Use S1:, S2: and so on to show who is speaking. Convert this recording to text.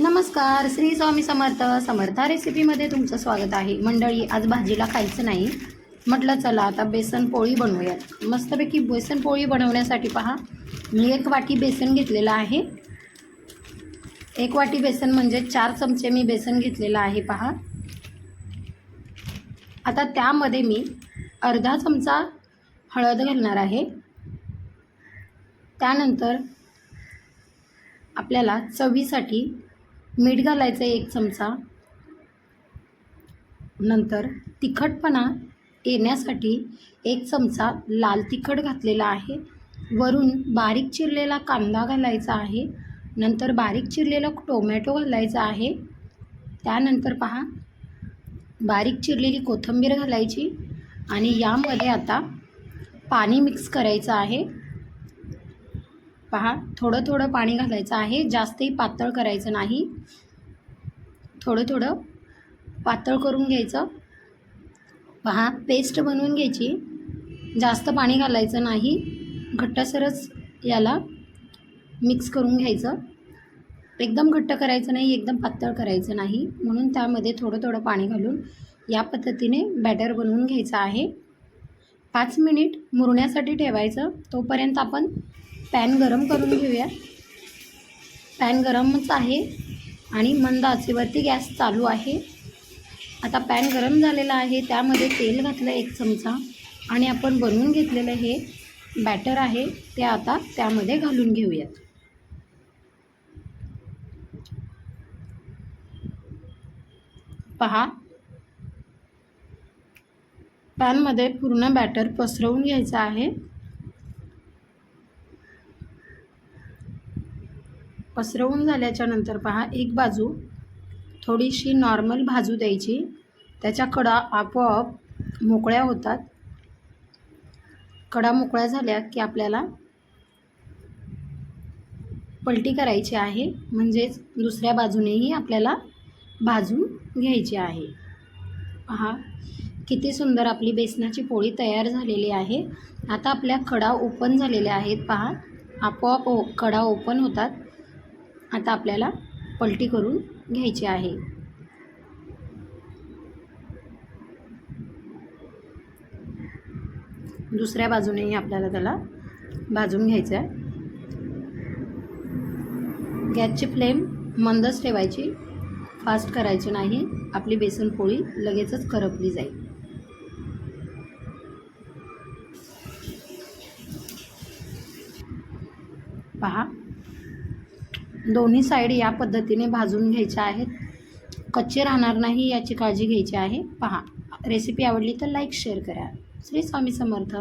S1: नमस्कार श्री स्वामी समर्थ. समर्था रेसिपीमध्ये तुमचं स्वागत आहे. मंडळी आज भाजीला खायचं नाही. म्हटलं चला आता बेसन पोळी बनवूयात. मस्तपैकी बेसन पोळी बनवण्यासाठी पहा मी एक वाटी बेसन घेतलेलं आहे. एक वाटी बेसन म्हणजे चार चमचे मी बेसन घेतलेलं आहे पहा. आता त्यामध्ये मी अर्धा चमचा हळद घालणार आहे. त्यानंतर आपल्याला चवीसाठी मीठ घालायचं एक चमचा. नंतर तिखटपणा येण्यासाठी एक चमचा लाल तिखट घातलेला आहे. वरून बारीक चिरलेला कांदा घालायचा आहे. नंतर बारीक चिरलेला टोमॅटो घालायचा आहे. त्यानंतर पहा बारीक चिरलेली कोथिंबीर घालायची आणि यामध्ये आता पाणी मिक्स करायचं आहे. पहा थोडं थोडं पाणी घालायचं आहे. जास्तही पातळ करायचं नाही. थोडं थोडं पातळ करून घ्यायचं. पहा पेस्ट बनवून घ्यायची. जास्त पाणी घालायचं नाही. घट्टसरच याला मिक्स करून घ्यायचं. एकदम घट्ट करायचं नाही एकदम पातळ करायचं नाही. म्हणून त्यामध्ये थोडं थोडं पाणी घालून या पद्धतीने बॅटर बनवून घ्यायचं आहे. पाच मिनिट मुरण्यासाठी ठेवायचं. तोपर्यंत आपण पॅन गरम करून घेऊया. पॅन गरमच आहे आणि मंद आचेवरती गॅस चालू आहे. आता पॅन गरम झालेला आहे त्यामध्ये तेल घातलं एक चमचा आणि आपण बनवून घेतलेलं हे बॅटर आहे ते आता त्यामध्ये घालून घेऊयात. पहा. पॅनमध्ये पूर्ण बॅटर पसरवून घ्यायचं आहे. पसरवून झाल्याच्यानंतर पहा एक बाजू थोडीशी नॉर्मल भाजू द्यायची. त्याच्या कडा आपोआप मोकळ्या होतात. कडा मोकळ्या झाल्या की आपल्याला पलटी करायची आहे. म्हणजेच दुसऱ्या बाजूनेही आपल्याला भाजून घ्यायची आहे. पहा किती सुंदर आपली बेसनाची पोळी तयार झालेली आहे. आता आपल्या कडा ओपन झालेल्या आहेत. पहा आपोआप ओ कडा ओपन होतात. आता आपल्याला पलटी करून घ्यायची आहे. दुसऱ्या बाजूनेही आपल्याला त्याला भाजून घ्यायचं आहे. गॅसची फ्लेम मंदच ठेवायची. फास्ट करायची नाही. आपली बेसन पोळी लगेचच करपली जाईल. पहा. दोन्ही साईड या पद्धतीने भाजून घ्यायच्या आहेत. कच्चे राहणार नाही याची काळजी घ्यायची आहे. पहा रेसिपी आवडली तर लाईक शेअर करा. श्री स्वामी समर्थ.